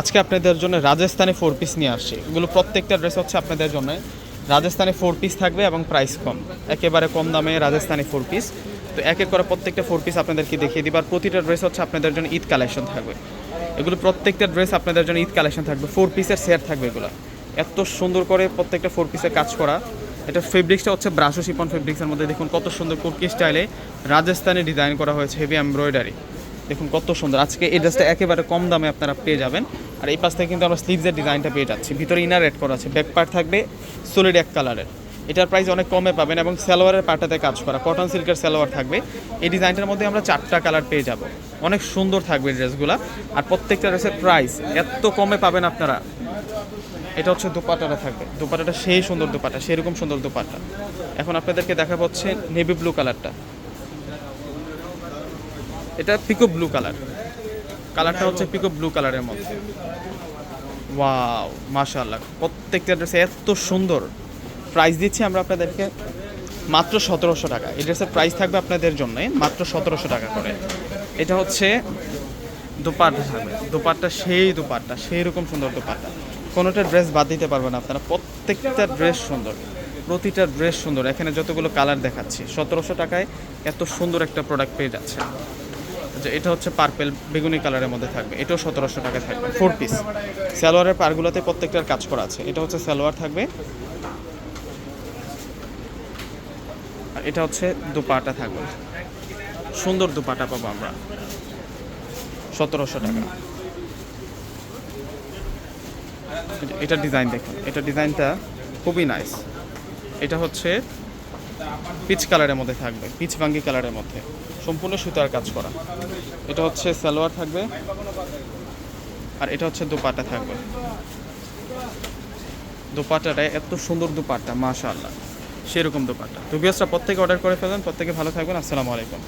আজকে আপনাদের জন্য রাজস্থানি ফোর পিস নিয়ে আসছি। এগুলো প্রত্যেকটা ড্রেস হচ্ছে আপনাদের জন্য। রাজস্থানি ফোর পিস থাকবে এবং প্রাইস কম। একেবারে কম দামে রাজস্থানি ফোর পিস তো এক এক করে প্রত্যেকটা ফোর পিস আপনাদেরকে দেখিয়ে দিবার প্রতিটা ড্রেস হচ্ছে আপনাদের জন্য ঈদ কালেকশন থাকবে। এগুলো প্রত্যেকটা ড্রেস আপনাদের জন্য ঈদ কালেকশন থাকবে। ফোর পিসের সেট থাকবে এগুলো। এত সুন্দর করে প্রত্যেকটা ফোর পিসের কাজ করা। এটা ফেব্রিক্সটা হচ্ছে ব্রাশো শিপন ফেব্রিক্সের মধ্যে। দেখুন কত সুন্দর কুর্কি স্টাইলে রাজস্থানি ডিজাইন করা হয়েছে। হেভি এমব্রয়ডারি দেখুন কত সুন্দর। আজকে এই ড্রেসটা একেবারে কম দামে আপনারা পেয়ে যাবেন। আর এই পাশ থেকে কিন্তু আমরা স্লিভসের ডিজাইনটা পেয়ে যাচ্ছি। ভিতরে ইনার রেড করা আছে। ব্যাক পার্ট থাকবে সলিড এক কালারের এটার প্রাইস অনেক কমে পাবেন এবং সালোয়ারের পাটাতে কাজ করা। কটন সিল্কের সালোয়ার থাকবে। এই ডিজাইনটার মধ্যে আমরা চারটা কালার পেয়ে যাব। অনেক সুন্দর থাকবে ড্রেসগুলো আর প্রত্যেকটা ড্রেসের প্রাইস এত কমে পাবেন আপনারা। এটা হচ্ছে দোপাটাটা থাকবে। দোপাটাটা সেই সুন্দর দোপাটা, সেরকম সুন্দর দোপাটা। এখন আপনাদেরকে দেখা হচ্ছে নেভি ব্লু কালারটা এটা পিকো ব্লু কালার কালারটা হচ্ছে পিকো ব্লু কালারের মধ্যে। ওয়াও মাশাআল্লাহ, প্রত্যেকটা ড্রেসে এত সুন্দর। প্রাইস দিচ্ছি আমরা আপনাদেরকে মাত্র সতেরোশো টাকা। এই ড্রেসের প্রাইস থাকবে আপনাদের জন্য মাত্র সতেরোশো টাকা করে। এটা হচ্ছে দোপাট্টা থাকবে। দোপাট্টা সেই দোপাট্টা, সেই রকম সুন্দর দোপাট্টা। কোনোটা ড্রেস বাদ দিতে পারবেন আপনারা। প্রত্যেকটা ড্রেস সুন্দর। প্রতিটা ড্রেস সুন্দর। এখানে যতগুলো কালার দেখাচ্ছি, সতেরোশো টাকায় এত সুন্দর একটা প্রোডাক্ট পেয়ে যাচ্ছে। যে এটা হচ্ছে পার্পেল বেগুনি কালারের মধ্যে থাকবে। এটাও সতেরোশো টাকা থাকবে। ফোর পিস সালোয়ারের পারগুলোতে প্রত্যেকটার কাজ করা আছে। এটা হচ্ছে সালোয়ার থাকবে। আর এটা হচ্ছে দুপাটা থাকবে। সুন্দর দুপাটা পাবো আমরা। সতেরোশো টাকা। এটা ডিজাইন দেখুন। এটা ডিজাইনটা খুবই নাইস এটা হচ্ছে পিচ কালারের মধ্যে থাকবে, পিচ ভাঙ্গি কালারের মধ্যে। সম্পূর্ণ সুতার কাজ করা। এটা হচ্ছে সালোয়ার থাকবে, আর এটা হচ্ছে দুপাটা থাকবে। দুপাটাটা এত সুন্দর দুপাট্টা, মাশাআল্লাহ। সেরকম দোপাটা তো বিয়াসরা প্রত্যেকে অর্ডার করে ফেলেন প্রত্যেকে ভালো থাকবেন, আসসালামু আলাইকুম।